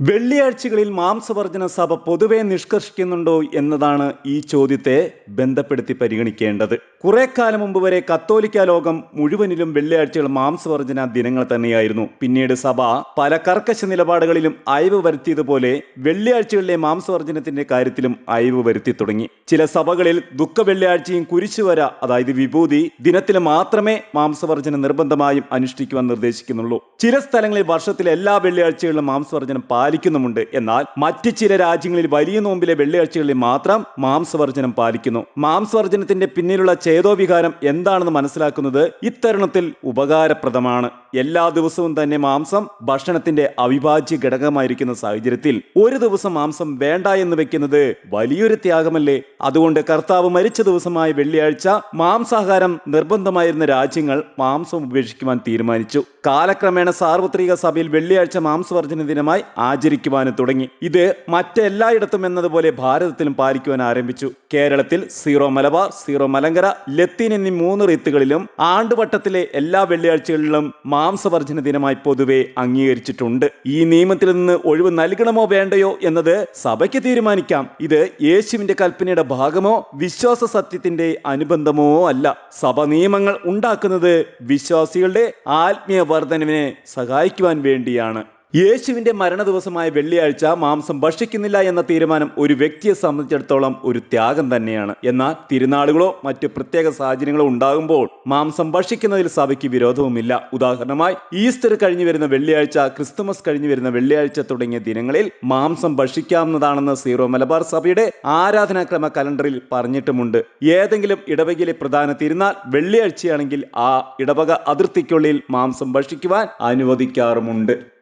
വെള്ളിയാഴ്ചകളിൽ മാംസവർജന സഭ പൊതുവെ നിഷ്കർഷിക്കുന്നുണ്ടോ എന്നതാണ് ഈ ചോദ്യത്തെ ബന്ധപ്പെടുത്തി പരിഗണിക്കേണ്ടത്. കുറെ കാലം മുമ്പ് വരെ കത്തോലിക്ക ലോകം മുഴുവനിലും വെള്ളിയാഴ്ചകൾ മാംസവർജന ദിനങ്ങൾ തന്നെയായിരുന്നു. പിന്നീട് സഭ പല കർക്കശ നിലപാടുകളിലും അയവ് വരുത്തിയതുപോലെ വെള്ളിയാഴ്ചകളിലെ മാംസവർജനത്തിന്റെ കാര്യത്തിലും അയവ് വരുത്തി തുടങ്ങി. ചില സഭകളിൽ ദുഃഖ വെള്ളിയാഴ്ചയും കുരിശുവര അതായത് വിഭൂതി ദിനത്തിൽ മാത്രമേ മാംസവർജനം നിർബന്ധമായും അനുഷ്ഠിക്കുവാൻ നിർദ്ദേശിക്കുന്നുള്ളൂ. ചില സ്ഥലങ്ങളിൽ വർഷത്തിലെ എല്ലാ വെള്ളിയാഴ്ചകളിലും മാംസവർജനം പാലിക്കുന്നുമുണ്ട്. എന്നാൽ മറ്റ് ചില രാജ്യങ്ങളിൽ വലിയ നോമ്പിലെ വെള്ളിയാഴ്ചകളിൽ മാത്രം മാംസവർജനം പാലിക്കുന്നു. മാംസവർജനത്തിന്റെ പിന്നിലുള്ള ചേതോവികാരം എന്താണെന്ന് മനസ്സിലാക്കുന്നത് ഇത്തരുണത്തിൽ ഉപകാരപ്രദമാണ്. എല്ലാ ദിവസവും തന്നെ മാംസം ഭക്ഷണത്തിന്റെ അവിഭാജ്യ ഘടകമായിരിക്കുന്ന സാഹചര്യത്തിൽ ഒരു ദിവസം മാംസം വേണ്ട എന്ന് വെക്കുന്നത് വലിയൊരു ത്യാഗമല്ലേ? അതുകൊണ്ട് കർത്താവ് മരിച്ച ദിവസമായ വെള്ളിയാഴ്ച മാംസാഹാരം നിർബന്ധമായിരുന്ന രാജ്യങ്ങൾ മാംസം ഉപേക്ഷിക്കുവാൻ തീരുമാനിച്ചു. കാലക്രമേണ സാർവത്രിക സഭയിൽ വെള്ളിയാഴ്ച മാംസവർജന ദിനമായി ആചരിക്കുവാനും തുടങ്ങി. ഇത് മറ്റെല്ലായിടത്തും എന്നതുപോലെ ഭാരതത്തിലും പാലിക്കുവാൻ ആരംഭിച്ചു. കേരളത്തിൽ സീറോ മലബാർ സീറോ മലങ്കര ലത്തീൻ എന്നീ മൂന്ന് റീത്തുകളിലും ആണ്ടുവട്ടത്തിലെ എല്ലാ വെള്ളിയാഴ്ചകളിലും മാംസവർജന ദിനമായി പൊതുവെ അംഗീകരിച്ചിട്ടുണ്ട്. ഈ നിയമത്തിൽ നിന്ന് ഒഴിവ് നൽകണമോ വേണ്ടയോ എന്നത് സഭയ്ക്ക് തീരുമാനിക്കാം. ഇത് യേശുവിന്റെ കൽപ്പനയുടെ ഭാഗമോ വിശ്വാസ സത്യത്തിന്റെ അനുബന്ധമോ അല്ല. സഭ നിയമങ്ങൾ ഉണ്ടാക്കുന്നത് വിശ്വാസികളുടെ ആത്മീയ വർധനവിനെ സഹായിക്കുവാൻ വേണ്ടിയാണ്. യേശുവിന്റെ മരണ ദിവസമായ വെള്ളിയാഴ്ച മാംസം ഭക്ഷിക്കുന്നില്ല എന്ന തീരുമാനം ഒരു വ്യക്തിയെ സംബന്ധിച്ചിടത്തോളം ഒരു ത്യാഗം തന്നെയാണ്. എന്നാൽ തിരുനാളുകളോ മറ്റ് പ്രത്യേക സാഹചര്യങ്ങളോ ഉണ്ടാകുമ്പോൾ മാംസം ഭക്ഷിക്കുന്നതിൽ സഭയ്ക്ക് വിരോധവുമില്ല. ഉദാഹരണമായി ഈസ്റ്റർ കഴിഞ്ഞു വരുന്ന വെള്ളിയാഴ്ച ക്രിസ്തുമസ് കഴിഞ്ഞു വരുന്ന വെള്ളിയാഴ്ച തുടങ്ങിയ ദിനങ്ങളിൽ മാംസം ഭക്ഷിക്കാവുന്നതാണെന്ന് സീറോ മലബാർ സഭയുടെ ആരാധനാക്രമ കലണ്ടറിൽ പറഞ്ഞിട്ടുമുണ്ട്. ഏതെങ്കിലും ഇടവകയിലെ പ്രധാന തിരുനാൾ വെള്ളിയാഴ്ചയാണെങ്കിൽ ആ ഇടവക അതിർത്തിക്കുള്ളിൽ മാംസം ഭക്ഷിക്കുവാൻ അനുവദിക്കാറുമുണ്ട്.